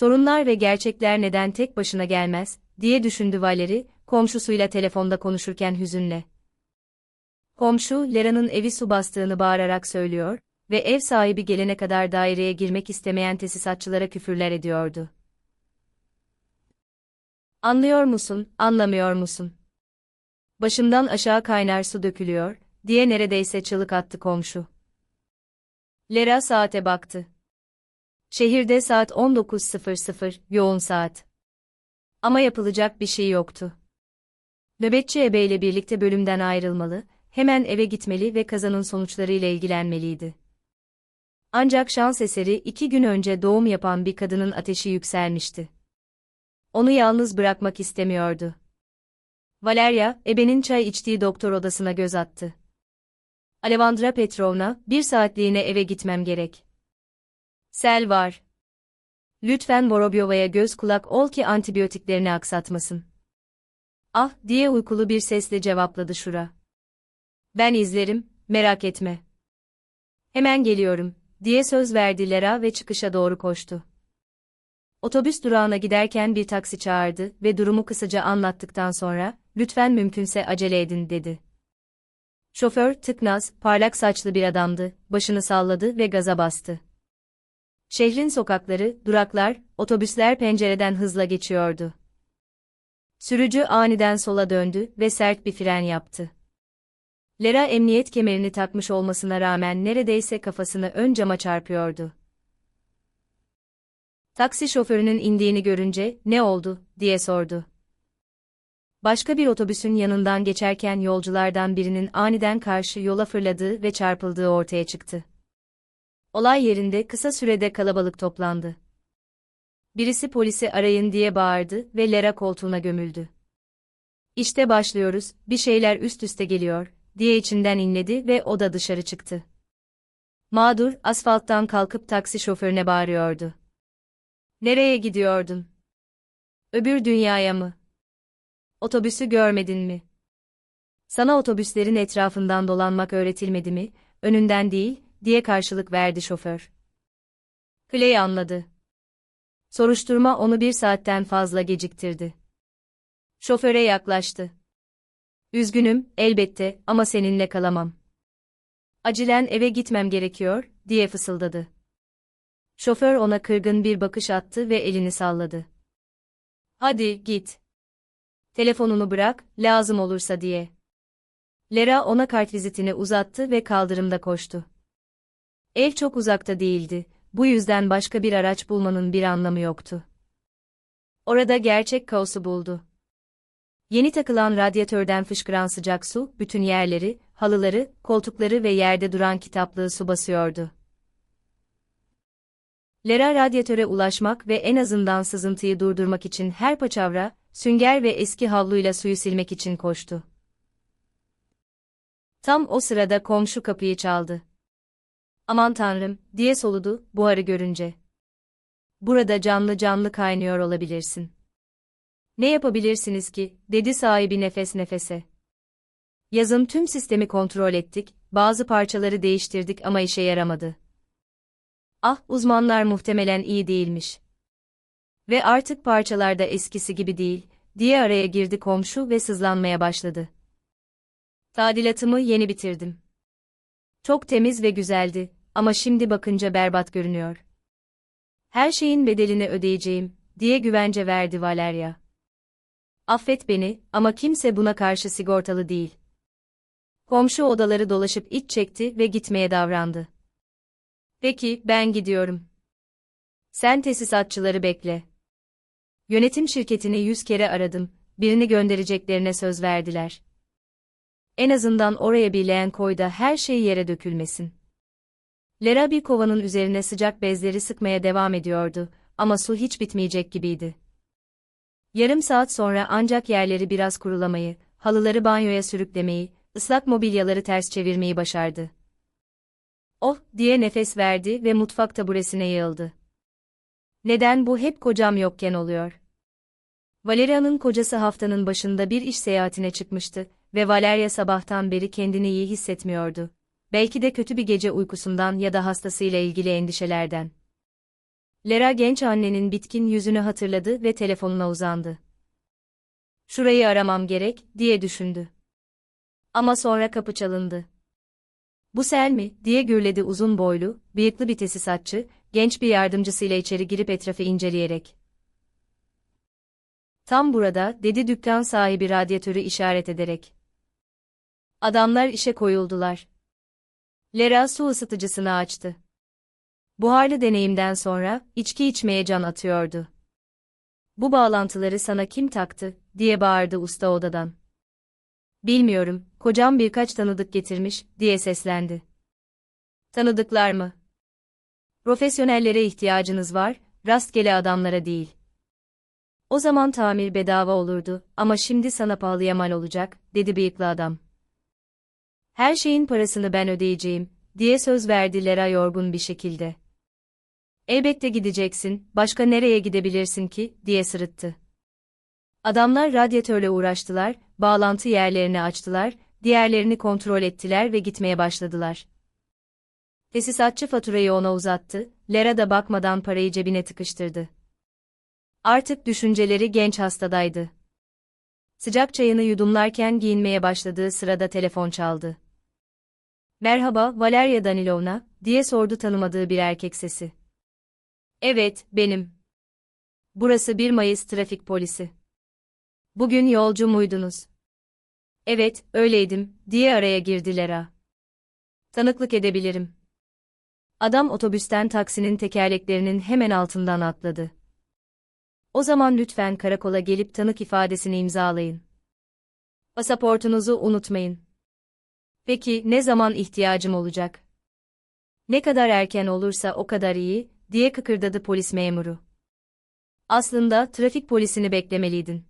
Sorunlar ve gerçekler neden tek başına gelmez, diye düşündü Valeri, komşusuyla telefonda konuşurken hüzünle. Komşu, Lera'nın evi su bastığını bağırarak söylüyor ve ev sahibi gelene kadar daireye girmek istemeyen tesisatçılara küfürler ediyordu. Anlıyor musun, anlamıyor musun? Başımdan aşağı kaynar su dökülüyor, diye neredeyse çığlık attı komşu. Lera saate baktı. Şehirde saat 19.00, yoğun saat. Ama yapılacak bir şey yoktu. Nöbetçi ebeyle birlikte bölümden ayrılmalı, hemen eve gitmeli ve kazanın sonuçlarıyla ilgilenmeliydi. Ancak şans eseri iki gün önce doğum yapan bir kadının ateşi yükselmişti. Onu yalnız bırakmak istemiyordu. Valeria, ebenin çay içtiği doktor odasına göz attı. Alevandra Petrovna, bir saatliğine eve gitmem gerek. Sel var. Lütfen Vorobyova'ya göz kulak ol ki antibiyotiklerini aksatmasın. Ah, diye uykulu bir sesle cevapladı Şura. Ben izlerim, merak etme. Hemen geliyorum, diye söz verdi Lera ve çıkışa doğru koştu. Otobüs durağına giderken bir taksi çağırdı ve durumu kısaca anlattıktan sonra, lütfen mümkünse acele edin dedi. Şoför, tıknaz, parlak saçlı bir adamdı, başını salladı ve gaza bastı. Şehrin sokakları, duraklar, otobüsler pencereden hızla geçiyordu. Sürücü aniden sola döndü ve sert bir fren yaptı. Lera emniyet kemerini takmış olmasına rağmen neredeyse kafasını ön cama çarpıyordu. Taksi şoförünün indiğini görünce, ne oldu, diye sordu. Başka bir otobüsün yanından geçerken yolculardan birinin aniden karşı yola fırladığı ve çarpıldığı ortaya çıktı. Olay yerinde kısa sürede kalabalık toplandı. Birisi polisi arayın diye bağırdı ve Lera koltuğuna gömüldü. İşte başlıyoruz, bir şeyler üst üste geliyor, diye içinden inledi ve o da dışarı çıktı. Mağdur, asfalttan kalkıp taksi şoförüne bağırıyordu. Nereye gidiyordun? Öbür dünyaya mı? Otobüsü görmedin mi? Sana otobüslerin etrafından dolanmak öğretilmedi mi, önünden değil, diye karşılık verdi şoför. Clay anladı. Soruşturma onu bir saatten fazla geciktirdi. Şoföre yaklaştı. Üzgünüm, elbette, ama seninle kalamam. Acilen eve gitmem gerekiyor, diye fısıldadı. Şoför ona kırgın bir bakış attı ve elini salladı. Hadi, git. Telefonunu bırak, lazım olursa diye. Lera ona kartvizitini uzattı ve kaldırımda koştu. Ev çok uzakta değildi, bu yüzden başka bir araç bulmanın bir anlamı yoktu. Orada gerçek kaosu buldu. Yeni takılan radyatörden fışkıran sıcak su, bütün yerleri, halıları, koltukları ve yerde duran kitaplığı su basıyordu. Lera radyatöre ulaşmak ve en azından sızıntıyı durdurmak için her paçavra, sünger ve eski havluyla suyu silmek için koştu. Tam o sırada komşu kapıyı çaldı. Aman tanrım, diye soludu, buharı görünce. Burada canlı canlı kaynıyor olabilirsin. Ne yapabilirsiniz ki, dedi sahibi nefes nefese. Yazın tüm sistemi kontrol ettik, bazı parçaları değiştirdik ama işe yaramadı. Ah, uzmanlar muhtemelen iyi değilmiş. Ve artık parçalarda eskisi gibi değil, diye araya girdi komşu ve sızlanmaya başladı. Tadilatımı yeni bitirdim. Çok temiz ve güzeldi, ama şimdi bakınca berbat görünüyor. Her şeyin bedelini ödeyeceğim, diye güvence verdi Valeria. Affet beni, ama kimse buna karşı sigortalı değil. Komşu odaları dolaşıp iç çekti ve gitmeye davrandı. Peki, ben gidiyorum. Sen tesisatçıları bekle. Yönetim şirketini yüz kere aradım, birini göndereceklerine söz verdiler. En azından oraya bir leğen koy da her şey yere dökülmesin. Lera bir kovanın üzerine sıcak bezleri sıkmaya devam ediyordu ama su hiç bitmeyecek gibiydi. Yarım saat sonra ancak yerleri biraz kurulamayı, halıları banyoya sürüklemeyi, ıslak mobilyaları ters çevirmeyi başardı. Oh, diye nefes verdi ve mutfak taburesine yığıldı. Neden bu hep kocam yokken oluyor? Valeria'nın kocası haftanın başında bir iş seyahatine çıkmıştı ve Valeria sabahtan beri kendini iyi hissetmiyordu belki de kötü bir gece uykusundan ya da hastasıyla ilgili endişelerden. Lera genç annenin bitkin yüzünü hatırladı ve telefonuna uzandı. Şurayı aramam gerek, diye düşündü. Ama sonra kapı çalındı. Bu Sel mi, diye gürledi uzun boylu, bıyıklı bir tesisatçı, genç bir yardımcısıyla içeri girip etrafı inceleyerek. Tam burada, dedi dükkan sahibi radyatörü işaret ederek. Adamlar işe koyuldular. Lera su ısıtıcısını açtı. Buharlı deneyimden sonra, içki içmeye can atıyordu. Bu bağlantıları sana kim taktı, diye bağırdı usta odadan. Bilmiyorum, kocam birkaç tanıdık getirmiş, diye seslendi. Tanıdıklar mı? Profesyonellere ihtiyacınız var, rastgele adamlara değil. O zaman tamir bedava olurdu ama şimdi sana pahalıya mal olacak, dedi bıyıklı adam. Her şeyin parasını ben ödeyeceğim, diye söz verdi Lera yorgun bir şekilde. Elbette gideceksin, başka nereye gidebilirsin ki, diye sırıttı. Adamlar radyatörle uğraştılar, bağlantı yerlerini açtılar, diğerlerini kontrol ettiler ve gitmeye başladılar. Tesisatçı faturayı ona uzattı, Lera da bakmadan parayı cebine tıkıştırdı. Artık düşünceleri genç hastadaydı. Sıcak çayını yudumlarken giyinmeye başladığı sırada telefon çaldı. Merhaba, Valeria Danilovna, diye sordu tanımadığı bir erkek sesi. Evet, benim. Burası 1 Mayıs trafik polisi. Bugün yolcu muydunuz? Evet, öyleydim, diye araya girdi Lera. Tanıklık edebilirim. Adam otobüsten taksinin tekerleklerinin hemen altından atladı. O zaman lütfen karakola gelip tanık ifadesini imzalayın. Pasaportunuzu unutmayın. Peki ne zaman ihtiyacım olacak? Ne kadar erken olursa o kadar iyi, diye kıkırdadı polis memuru. Aslında trafik polisini beklemeliydin.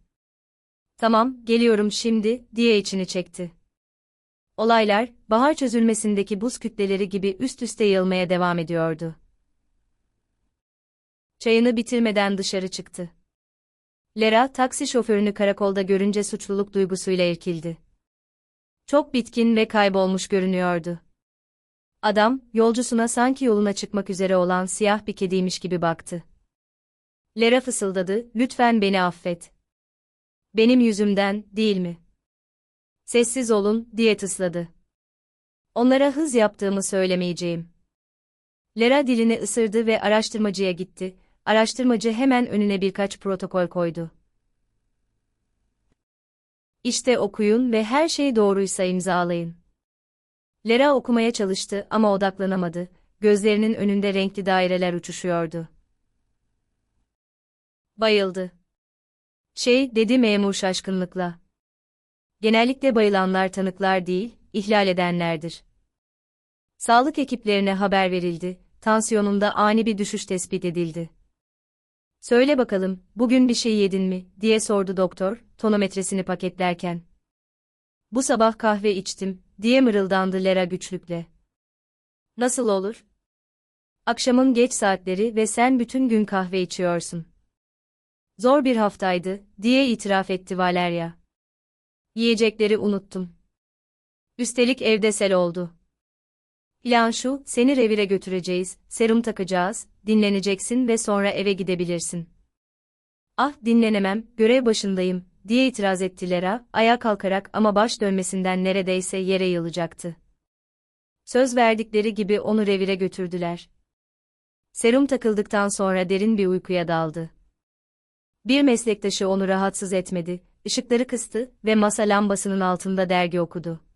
Tamam, geliyorum şimdi, diye içini çekti. Olaylar, bahar çözülmesindeki buz kütleleri gibi üst üste yığılmaya devam ediyordu. Çayını bitirmeden dışarı çıktı. Lera, taksi şoförünü karakolda görünce suçluluk duygusuyla irkildi. Çok bitkin ve kaybolmuş görünüyordu. Adam, yolcusuna sanki yoluna çıkmak üzere olan siyah bir kediymiş gibi baktı. Lera fısıldadı, lütfen beni affet. Benim yüzümden, değil mi? Sessiz olun, diye tısladı. Onlara hız yaptığımı söylemeyeceğim. Lera dilini ısırdı ve araştırmacıya gitti. Araştırmacı hemen önüne birkaç protokol koydu. İşte okuyun ve her şey doğruysa imzalayın. Lera okumaya çalıştı ama odaklanamadı. Gözlerinin önünde renkli daireler uçuşuyordu. Bayıldı. Şey, dedi memur şaşkınlıkla. Genellikle bayılanlar tanıklar değil, ihlal edenlerdir. Sağlık ekiplerine haber verildi, tansiyonunda ani bir düşüş tespit edildi. Söyle bakalım, bugün bir şey yedin mi, diye sordu doktor, tonometresini paketlerken. Bu sabah kahve içtim, diye mırıldandı Lera güçlükle. Nasıl olur? Akşamın geç saatleri ve sen bütün gün kahve içiyorsun. Zor bir haftaydı, diye itiraf etti Valeria. Yiyecekleri unuttum. Üstelik evde sel oldu. Plan şu, seni revire götüreceğiz, serum takacağız, dinleneceksin ve sonra eve gidebilirsin. Ah, dinlenemem, görev başındayım, diye itiraz etti Lera, ayağa kalkarak ama baş dönmesinden neredeyse yere yılacaktı. Söz verdikleri gibi onu revire götürdüler. Serum takıldıktan sonra derin bir uykuya daldı. Bir meslektaşı onu rahatsız etmedi, ışıkları kıstı ve masa lambasının altında dergi okudu.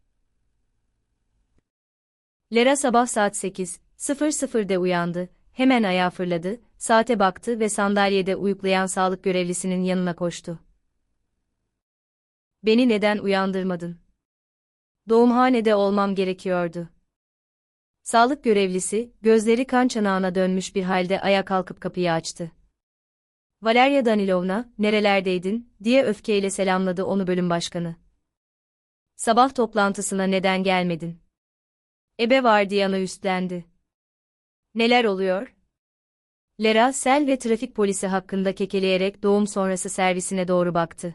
Lera sabah saat 8.00'de uyandı, hemen ayağa fırladı, saate baktı ve sandalyede uyuklayan sağlık görevlisinin yanına koştu. Beni neden uyandırmadın? Doğumhanede olmam gerekiyordu. Sağlık görevlisi, gözleri kan çanağına dönmüş bir halde ayağa kalkıp kapıyı açtı. Valeria Danilovna, nerelerdeydin, diye öfkeyle selamladı onu bölüm başkanı. Sabah toplantısına neden gelmedin? Ebe vardiyana üstlendi. Neler oluyor? Lera, sel ve trafik polisi hakkında kekeleyerek doğum sonrası servisine doğru baktı.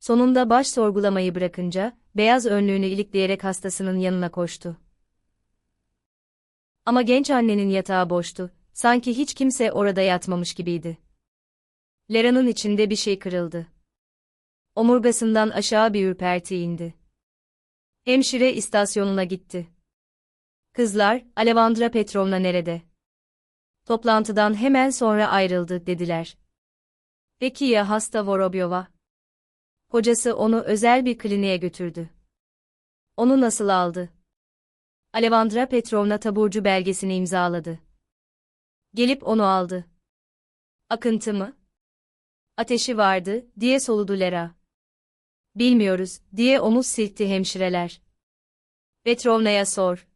Sonunda baş sorgulamayı bırakınca, beyaz önlüğünü ilikleyerek hastasının yanına koştu. Ama genç annenin yatağı boştu, Sanki hiç kimse orada yatmamış gibiydi. Lera'nın içinde bir şey kırıldı. Omurgasından aşağı bir ürperti indi. Hemşire istasyonuna gitti. Kızlar, Alevandra Petrovna nerede? Toplantıdan hemen sonra ayrıldı, dediler. Peki ya hasta Vorobyova? Kocası onu özel bir kliniğe götürdü. Onu nasıl aldı? Alevandra Petrovna taburcu belgesini imzaladı. Gelip onu aldı. Akıntı mı? Ateşi vardı, diye soludu Lera. Bilmiyoruz, diye omuz silkti hemşireler. Petrovna'ya sor.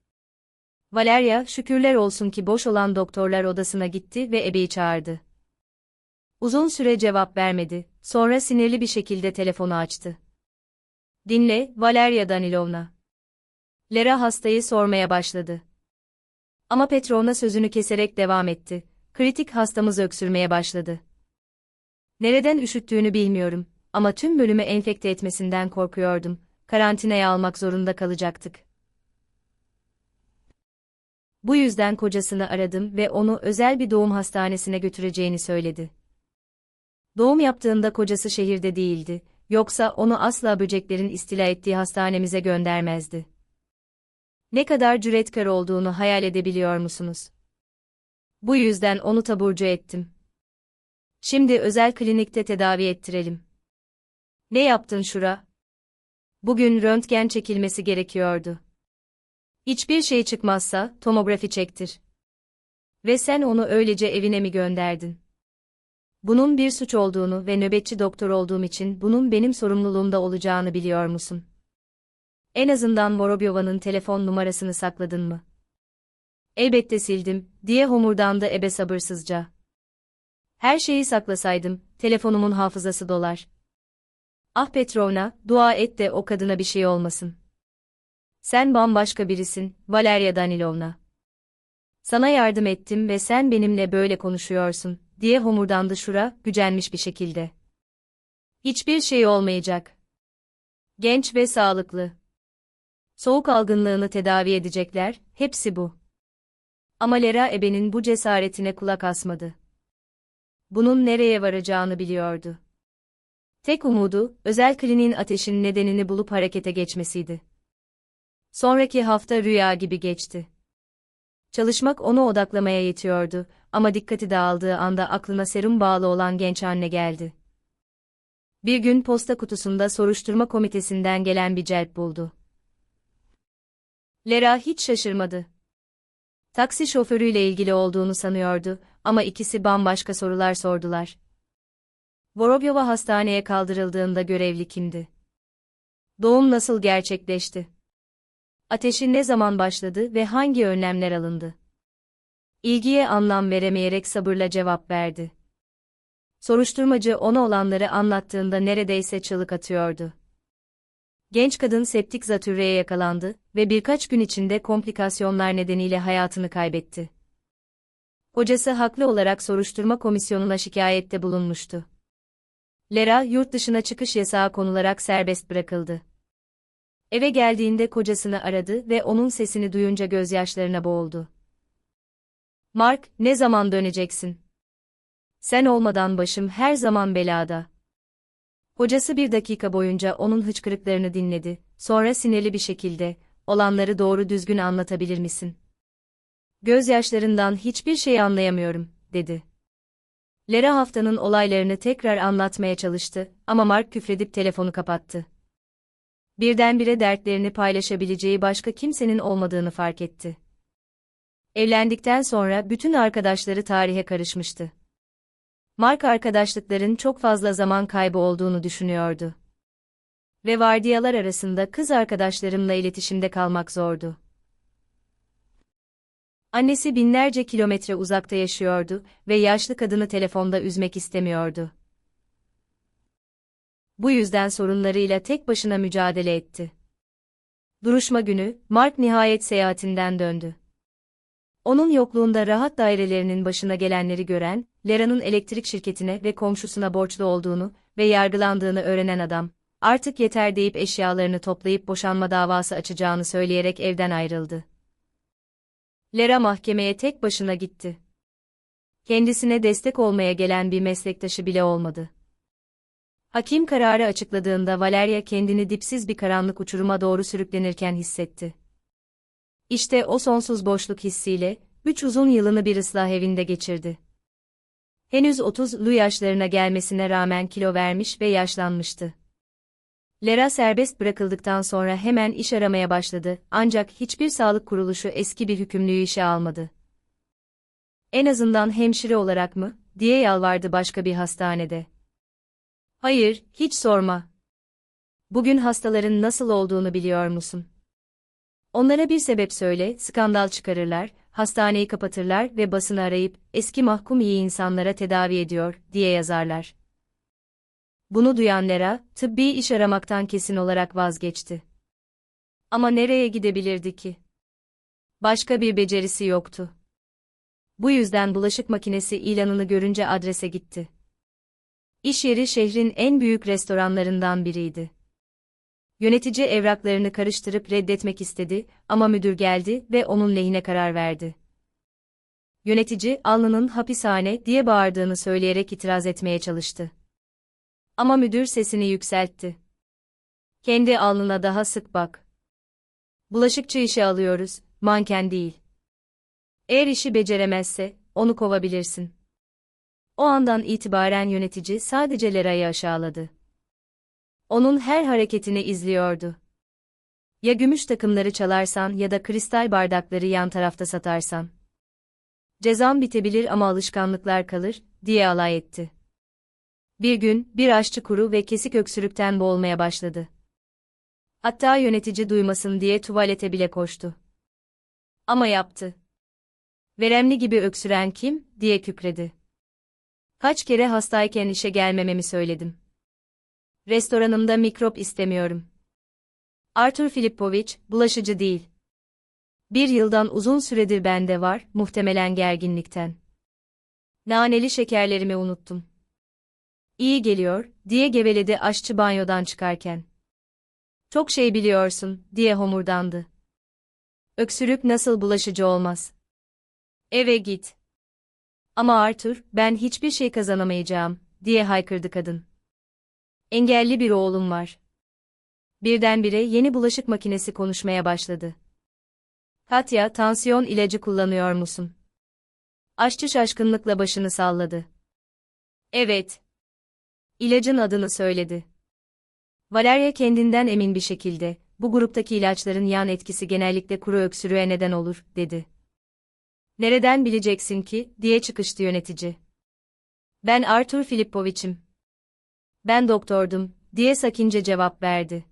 Valeria, şükürler olsun ki boş olan doktorlar odasına gitti ve ebeyi çağırdı. Uzun süre cevap vermedi, sonra sinirli bir şekilde telefonu açtı. Dinle, Valeria Danilovna. Lera hastayı sormaya başladı. Ama Petrovna sözünü keserek devam etti. Kritik hastamız öksürmeye başladı. Nereden üşüttüğünü bilmiyorum ama tüm bölümü enfekte etmesinden korkuyordum. Karantinaya almak zorunda kalacaktık. Bu yüzden kocasını aradım ve onu özel bir doğum hastanesine götüreceğini söyledi. Doğum yaptığında kocası şehirde değildi, yoksa onu asla böceklerin istila ettiği hastanemize göndermezdi. Ne kadar cüretkar olduğunu hayal edebiliyor musunuz? Bu yüzden onu taburcu ettim. Şimdi özel klinikte tedavi ettirelim. Ne yaptın Şura? Bugün röntgen çekilmesi gerekiyordu. Hiçbir şey çıkmazsa tomografi çektir. Ve sen onu öylece evine mi gönderdin? Bunun bir suç olduğunu ve nöbetçi doktor olduğum için bunun benim sorumluluğumda olacağını biliyor musun? En azından Vorobyova'nın telefon numarasını sakladın mı? Elbette sildim, diye homurdandı ebe sabırsızca. Her şeyi saklasaydım, telefonumun hafızası dolar. Ah Petrovna, dua et de o kadına bir şey olmasın. Sen bambaşka birisin, Valeria Danilovna. Sana yardım ettim ve sen benimle böyle konuşuyorsun, diye homurdandı Şura, gücenmiş bir şekilde. Hiçbir şey olmayacak. Genç ve sağlıklı. Soğuk algınlığını tedavi edecekler, hepsi bu. Ama Lera Ebe'nin bu cesaretine kulak asmadı. Bunun nereye varacağını biliyordu. Tek umudu, özel kliniğin ateşin nedenini bulup harekete geçmesiydi. Sonraki hafta rüya gibi geçti. Çalışmak onu odaklamaya yetiyordu ama dikkati dağıldığı anda aklına serum bağlı olan genç anne geldi. Bir gün posta kutusunda soruşturma komitesinden gelen bir celp buldu. Lera hiç şaşırmadı. Taksi şoförüyle ilgili olduğunu sanıyordu ama ikisi bambaşka sorular sordular. Vorobyova hastaneye kaldırıldığında görevli kimdi? Doğum nasıl gerçekleşti? Ateşi ne zaman başladı ve hangi önlemler alındı? İlgiye anlam veremeyerek sabırla cevap verdi. Soruşturmacı ona olanları anlattığında neredeyse çığlık atıyordu. Genç kadın septik zatürreye yakalandı ve birkaç gün içinde komplikasyonlar nedeniyle hayatını kaybetti. Kocası haklı olarak soruşturma komisyonuna şikayette bulunmuştu. Lera yurt dışına çıkış yasağı konularak serbest bırakıldı. Eve geldiğinde kocasını aradı ve onun sesini duyunca gözyaşlarına boğuldu. Mark, ne zaman döneceksin? Sen olmadan başım her zaman belada. Kocası bir dakika boyunca onun hıçkırıklarını dinledi, sonra sinirli bir şekilde, olanları doğru düzgün anlatabilir misin? Gözyaşlarından hiçbir şey anlayamıyorum, dedi. Lera haftanın olaylarını tekrar anlatmaya çalıştı ama Mark küfredip telefonu kapattı birdenbire dertlerini paylaşabileceği başka kimsenin olmadığını fark etti. Evlendikten sonra bütün arkadaşları tarihe karışmıştı. Mark arkadaşlıkların çok fazla zaman kaybı olduğunu düşünüyordu. Ve vardiyalar arasında kız arkadaşlarımla iletişimde kalmak zordu. Annesi binlerce kilometre uzakta yaşıyordu ve yaşlı kadını telefonda üzmek istemiyordu. Bu yüzden sorunlarıyla tek başına mücadele etti. Duruşma günü, Mark nihayet seyahatinden döndü. Onun yokluğunda rahat dairelerinin başına gelenleri gören, Lera'nın elektrik şirketine ve komşusuna borçlu olduğunu ve yargılandığını öğrenen adam, artık yeter deyip eşyalarını toplayıp boşanma davası açacağını söyleyerek evden ayrıldı. Lera mahkemeye tek başına gitti. Kendisine destek olmaya gelen bir meslektaşı bile olmadı. Hakim kararı açıkladığında Valeria kendini dipsiz bir karanlık uçuruma doğru sürüklenirken hissetti. İşte o sonsuz boşluk hissiyle, üç uzun yılını bir ıslah evinde geçirdi. Henüz 30'lu yaşlarına gelmesine rağmen kilo vermiş ve yaşlanmıştı. Lera serbest bırakıldıktan sonra hemen iş aramaya başladı ancak hiçbir sağlık kuruluşu eski bir hükümlüyü işe almadı. En azından hemşire olarak mı, diye yalvardı başka bir hastanede. Hayır, hiç sorma. Bugün hastaların nasıl olduğunu biliyor musun? Onlara bir sebep söyle, skandal çıkarırlar, hastaneyi kapatırlar ve basını arayıp, eski mahkum iyi insanlara tedavi ediyor, diye yazarlar. Bunu duyan Lera, tıbbi iş aramaktan kesin olarak vazgeçti. Ama nereye gidebilirdi ki? Başka bir becerisi yoktu. Bu yüzden bulaşık makinesi ilanını görünce adrese gitti. İş yeri şehrin en büyük restoranlarından biriydi. Yönetici evraklarını karıştırıp reddetmek istedi ama müdür geldi ve onun lehine karar verdi. Yönetici, alnının hapishane diye bağırdığını söyleyerek itiraz etmeye çalıştı. Ama müdür sesini yükseltti. Kendi alnına daha sık bak. Bulaşıkçı işe alıyoruz, manken değil. Eğer işi beceremezse, onu kovabilirsin. O andan itibaren yönetici sadece Lera'yı aşağıladı. Onun her hareketini izliyordu. Ya gümüş takımları çalarsan ya da kristal bardakları yan tarafta satarsan. Cezam bitebilir ama alışkanlıklar kalır, diye alay etti. Bir gün, bir aşçı kuru ve kesik öksürükten boğulmaya başladı. Hatta yönetici duymasın diye tuvalete bile koştu. Ama yaptı. Veremli gibi öksüren kim, diye kükredi. Kaç kere hastayken işe gelmememi söyledim. Restoranımda mikrop istemiyorum. Arthur Filipovich, bulaşıcı değil. Bir yıldan uzun süredir bende var, muhtemelen gerginlikten. Naneli şekerlerimi unuttum. İyi geliyor, diye geveledi aşçı banyodan çıkarken. Çok şey biliyorsun, diye homurdandı. Öksürük nasıl bulaşıcı olmaz? Eve git. Ama Arthur, ben hiçbir şey kazanamayacağım, diye haykırdı kadın. Engelli bir oğlum var. Birdenbire yeni bulaşık makinesi konuşmaya başladı. Katya, tansiyon ilacı kullanıyor musun? Aşçı şaşkınlıkla başını salladı. Evet. İlacın adını söyledi. Valeria kendinden emin bir şekilde, bu gruptaki ilaçların yan etkisi genellikle kuru öksürüğe neden olur, dedi. Nereden bileceksin ki, diye çıkıştı yönetici. Ben Arthur Filipovich'im. Ben doktordum, diye sakince cevap verdi.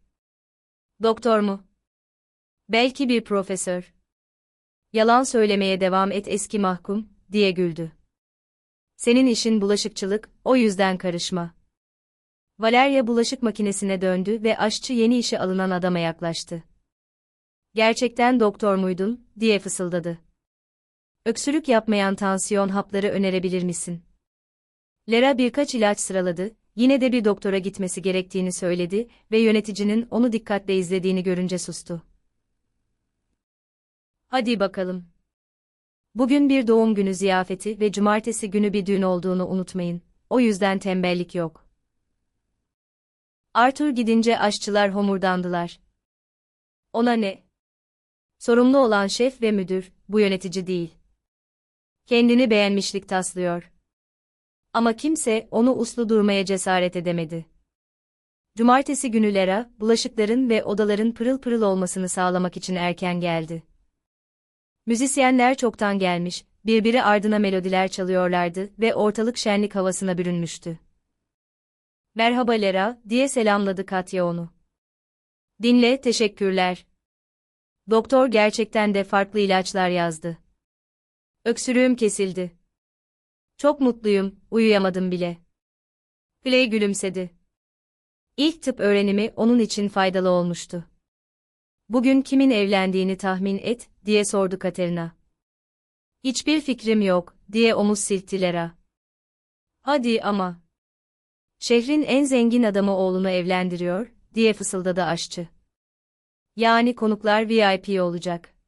Doktor mu? Belki bir profesör. Yalan söylemeye devam et eski mahkum, diye güldü. Senin işin bulaşıkçılık, o yüzden karışma. Valeria bulaşık makinesine döndü ve aşçı yeni işe alınan adama yaklaştı. Gerçekten doktor muydun, diye fısıldadı. Öksürük yapmayan tansiyon hapları önerebilir misin? Lera birkaç ilaç sıraladı, yine de bir doktora gitmesi gerektiğini söyledi ve yöneticinin onu dikkatle izlediğini görünce sustu. Hadi bakalım. Bugün bir doğum günü ziyafeti ve cumartesi günü bir düğün olduğunu unutmayın. O yüzden tembellik yok. Arthur gidince aşçılar homurdandılar. Ona ne? Sorumlu olan şef ve müdür, bu yönetici değil. Kendini beğenmişlik taslıyor. Ama kimse onu uslu durmaya cesaret edemedi. Cumartesi günü Lera, bulaşıkların ve odaların pırıl pırıl olmasını sağlamak için erken geldi. Müzisyenler çoktan gelmiş, birbiri ardına melodiler çalıyorlardı ve ortalık şenlik havasına bürünmüştü. Merhaba Lera, diye selamladı Katya onu. Dinle, teşekkürler. Doktor gerçekten de farklı ilaçlar yazdı. Öksürüğüm kesildi. Çok mutluyum, uyuyamadım bile. Clay gülümsedi. İlk tıp öğrenimi onun için faydalı olmuştu. Bugün kimin evlendiğini tahmin et, diye sordu Katerina. Hiçbir fikrim yok, diye omuz silkti Lera. Hadi ama. Şehrin en zengin adamı oğlunu evlendiriyor, diye fısıldadı aşçı. Yani konuklar VIP olacak.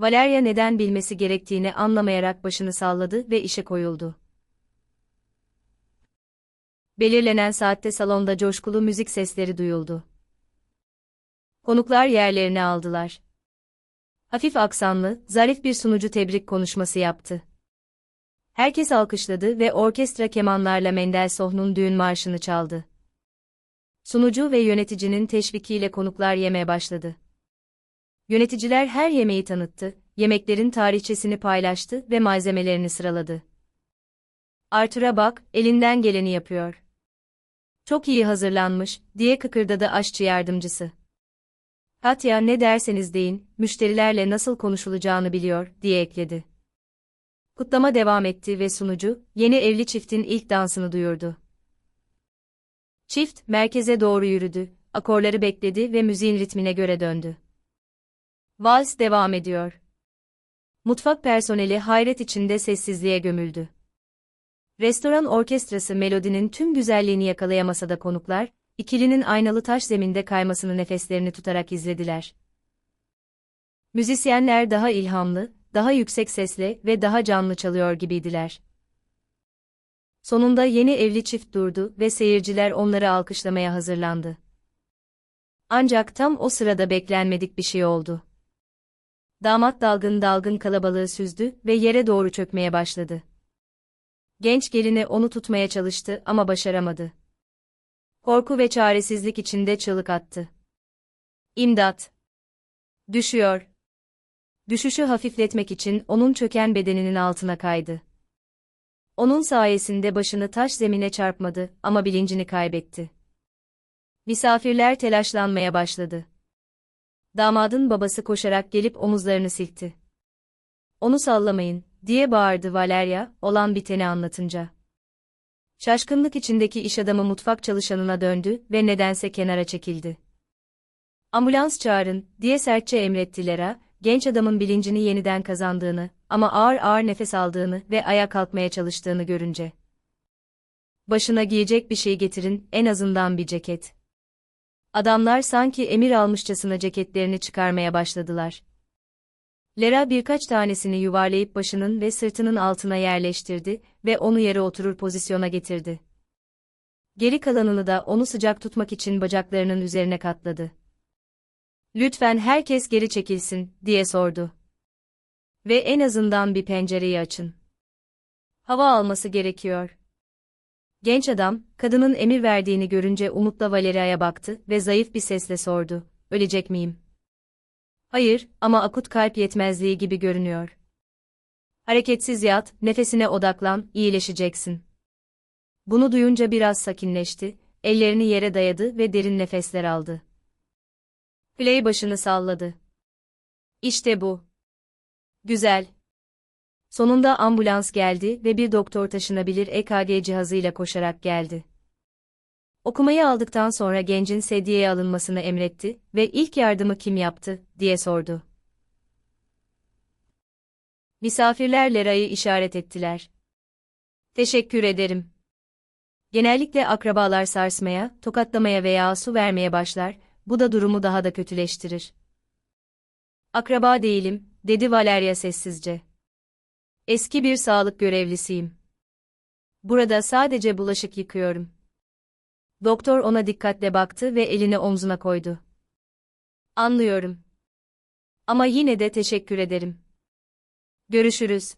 Valeria neden bilmesi gerektiğini anlamayarak başını salladı ve işe koyuldu. Belirlenen saatte salonda coşkulu müzik sesleri duyuldu. Konuklar yerlerini aldılar. Hafif aksanlı, zarif bir sunucu tebrik konuşması yaptı. Herkes alkışladı ve orkestra kemanlarla Mendelssohn'un düğün marşını çaldı. Sunucu ve yöneticinin teşvikiyle konuklar yemeye başladı. Yöneticiler her yemeği tanıttı, yemeklerin tarihçesini paylaştı ve malzemelerini sıraladı. Arthur'a bak, elinden geleni yapıyor. Çok iyi hazırlanmış, diye kıkırdadı aşçı yardımcısı. Katya ne derseniz deyin, müşterilerle nasıl konuşulacağını biliyor, diye ekledi. Kutlama devam etti ve sunucu, yeni evli çiftin ilk dansını duyurdu. Çift, merkeze doğru yürüdü, akorları bekledi ve müziğin ritmine göre döndü. Vals devam ediyor. Mutfak personeli hayret içinde sessizliğe gömüldü. Restoran orkestrası melodinin tüm güzelliğini yakalayamasa da konuklar, ikilinin aynalı taş zeminde kaymasını nefeslerini tutarak izlediler. Müzisyenler daha ilhamlı, daha yüksek sesle ve daha canlı çalıyor gibiydiler. Sonunda yeni evli çift durdu ve seyirciler onları alkışlamaya hazırlandı. Ancak tam o sırada beklenmedik bir şey oldu. Damat dalgın dalgın kalabalığı süzdü ve yere doğru çökmeye başladı. Genç gelini onu tutmaya çalıştı ama başaramadı. Korku ve çaresizlik içinde çığlık attı. İmdat! Düşüyor. Düşüşü hafifletmek için onun çöken bedeninin altına kaydı. Onun sayesinde başını taş zemine çarpmadı ama bilincini kaybetti. Misafirler telaşlanmaya başladı. Damadın babası koşarak gelip omuzlarını silkti. Onu sallamayın, diye bağırdı Valeria, olan biteni anlatınca. Şaşkınlık içindeki iş adamı mutfak çalışanına döndü ve nedense kenara çekildi. Ambulans çağırın, diye sertçe emretti Lera, genç adamın bilincini yeniden kazandığını ama ağır ağır nefes aldığını ve ayağa kalkmaya çalıştığını görünce. Başına giyecek bir şey getirin, en azından bir ceket. Adamlar sanki emir almışçasına ceketlerini çıkarmaya başladılar. Lera birkaç tanesini yuvarlayıp başının ve sırtının altına yerleştirdi ve onu yere oturur pozisyona getirdi. Geri kalanını da onu sıcak tutmak için bacaklarının üzerine katladı. Lütfen herkes geri çekilsin, diye sordu. Ve en azından bir pencereyi açın. Hava alması gerekiyor. Genç adam, kadının emir verdiğini görünce umutla Valeria'ya baktı ve zayıf bir sesle sordu. Ölecek miyim? Hayır, ama akut kalp yetmezliği gibi görünüyor. Hareketsiz yat, nefesine odaklan, iyileşeceksin. Bunu duyunca biraz sakinleşti, ellerini yere dayadı ve derin nefesler aldı. Clay başını salladı. İşte bu. Güzel. Sonunda ambulans geldi ve bir doktor taşınabilir EKG cihazıyla koşarak geldi. Okumayı aldıktan sonra gencin sedyeye alınmasını emretti ve ilk yardımı kim yaptı, diye sordu. Misafirler Lera'yı işaret ettiler. Teşekkür ederim. Genellikle akrabalar sarsmaya, tokatlamaya veya su vermeye başlar, bu da durumu daha da kötüleştirir. Akraba değilim, dedi Valeria sessizce. Eski bir sağlık görevlisiyim. Burada sadece bulaşık yıkıyorum. Doktor ona dikkatle baktı ve elini omzuna koydu. Anlıyorum. Ama yine de teşekkür ederim. Görüşürüz.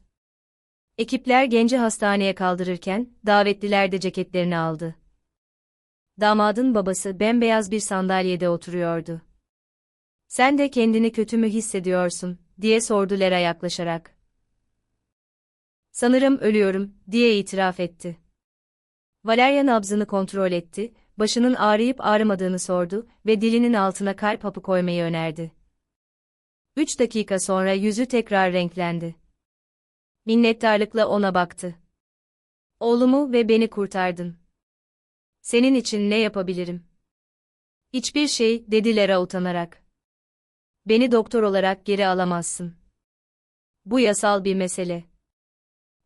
Ekipler genci hastaneye kaldırırken, davetliler de ceketlerini aldı. Damadın babası bembeyaz bir sandalyede oturuyordu. Sen de kendini kötü mü hissediyorsun, diye sordu Lera yaklaşarak. Sanırım ölüyorum, diye itiraf etti. Valeria nabzını kontrol etti, başının ağrıyıp ağrımadığını sordu ve dilinin altına kalp hapı koymayı önerdi. Üç dakika sonra yüzü tekrar renklendi. Minnettarlıkla ona baktı. Oğlumu ve beni kurtardın. Senin için ne yapabilirim? Hiçbir şey, dedi Lera utanarak. Beni doktor olarak geri alamazsın. Bu yasal bir mesele.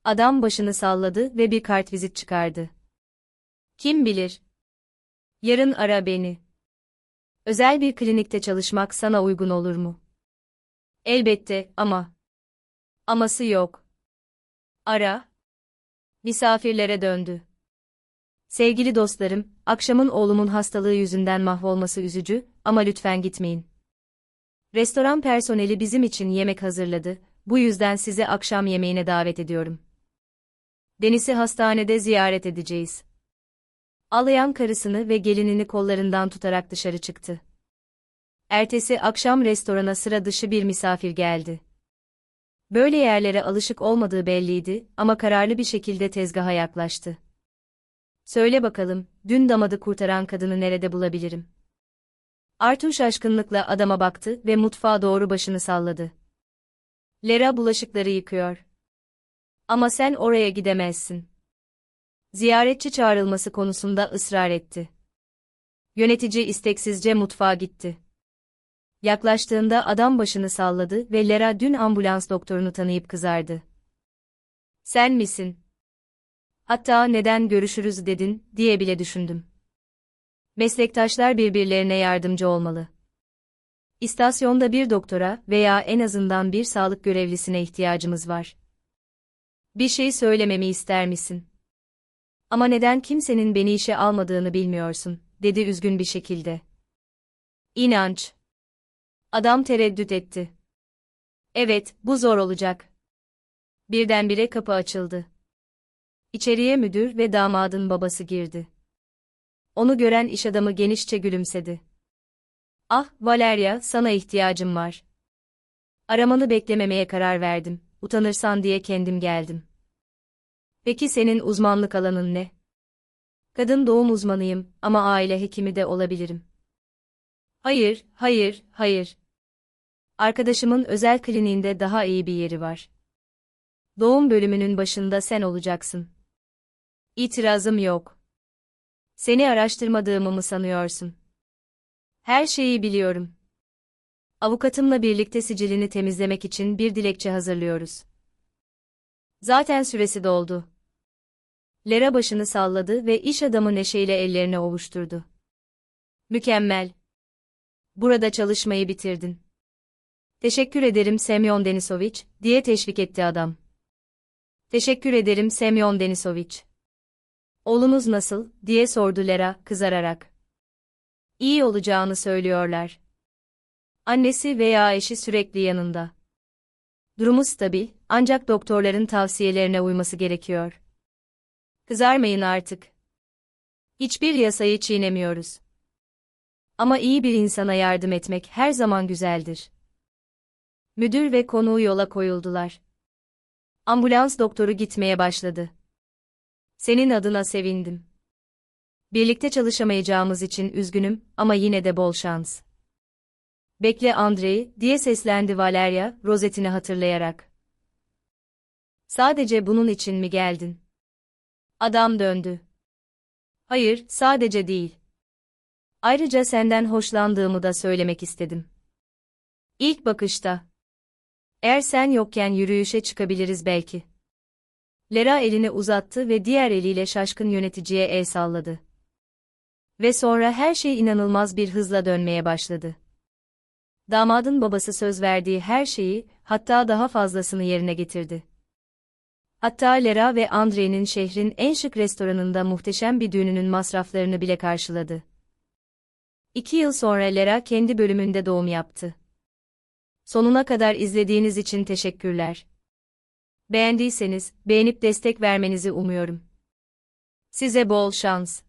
Adam başını salladı ve bir kartvizit çıkardı. Kim bilir? Yarın ara beni. Özel bir klinikte çalışmak sana uygun olur mu? Elbette ama. Aması yok. Ara. Misafirlere döndü. Sevgili dostlarım, akşamın oğlumun hastalığı yüzünden mahvolması üzücü ama lütfen gitmeyin. Restoran personeli bizim için yemek hazırladı, bu yüzden sizi akşam yemeğine davet ediyorum. Deniz'i hastanede ziyaret edeceğiz. Ağlayan karısını ve gelinini kollarından tutarak dışarı çıktı. Ertesi akşam restorana sıra dışı bir misafir geldi. Böyle yerlere alışık olmadığı belliydi ama kararlı bir şekilde tezgaha yaklaştı. Söyle bakalım, dün damadı kurtaran kadını nerede bulabilirim? Arthur şaşkınlıkla adama baktı ve mutfağa doğru başını salladı. Lera bulaşıkları yıkıyor. Ama sen oraya gidemezsin. Ziyaretçi çağrılması konusunda ısrar etti. Yönetici isteksizce mutfağa gitti. Yaklaştığında adam başını salladı ve Lera dün ambulans doktorunu tanıyıp kızardı. Sen misin? Hatta neden görüşürüz dedin, diye bile düşündüm. Meslektaşlar birbirlerine yardımcı olmalı. İstasyonda bir doktora veya en azından bir sağlık görevlisine ihtiyacımız var. Bir şey söylememi ister misin? Ama neden kimsenin beni işe almadığını bilmiyorsun, dedi üzgün bir şekilde. İnanç. Adam tereddüt etti. Evet, bu zor olacak. Birdenbire kapı açıldı. İçeriye müdür ve damadın babası girdi. Onu gören iş adamı genişçe gülümsedi. Ah, Valeria, sana ihtiyacım var. Aramanı beklememeye karar verdim, utanırsan diye kendim geldim. Peki senin uzmanlık alanın ne? Kadın doğum uzmanıyım ama aile hekimi de olabilirim. Hayır, hayır, hayır. Arkadaşımın özel kliniğinde daha iyi bir yeri var. Doğum bölümünün başında sen olacaksın. İtirazım yok. Seni araştırmadığımı mı sanıyorsun? Her şeyi biliyorum. Avukatımla birlikte sicilini temizlemek için bir dilekçe hazırlıyoruz. Zaten süresi doldu. Lera başını salladı ve iş adamı neşeyle ellerini ovuşturdu. Mükemmel. Burada çalışmayı bitirdin. Teşekkür ederim Semyon Denisoviç, diye teşvik etti adam. Teşekkür ederim Semyon Denisoviç. Oğlunuz nasıl, diye sordu Lera, kızararak. İyi olacağını söylüyorlar. Annesi veya eşi sürekli yanında. Durumu stabil, ancak doktorların tavsiyelerine uyması gerekiyor. Kızarmayın artık. Hiçbir yasayı çiğnemiyoruz. Ama iyi bir insana yardım etmek her zaman güzeldir. Müdür ve konuğu yola koyuldular. Ambulans doktoru gitmeye başladı. Senin adına sevindim. Birlikte çalışamayacağımız için üzgünüm ama yine de bol şans. Bekle Andrei, diye seslendi Valeria, rozetini hatırlayarak. Sadece bunun için mi geldin? Adam döndü. Hayır, sadece değil. Ayrıca senden hoşlandığımı da söylemek istedim. İlk bakışta. Eğer sen yokken yürüyüşe çıkabiliriz belki. Lera elini uzattı ve diğer eliyle şaşkın yöneticiye el salladı. Ve sonra her şey inanılmaz bir hızla dönmeye başladı. Damadın babası söz verdiği her şeyi, hatta daha fazlasını yerine getirdi. Hatta Lera ve Andrei'nin şehrin en şık restoranında muhteşem bir düğününün masraflarını bile karşıladı. İki yıl sonra Lera kendi bölümünde doğum yaptı. Sonuna kadar izlediğiniz için teşekkürler. Beğendiyseniz, beğenip destek vermenizi umuyorum. Size bol şans.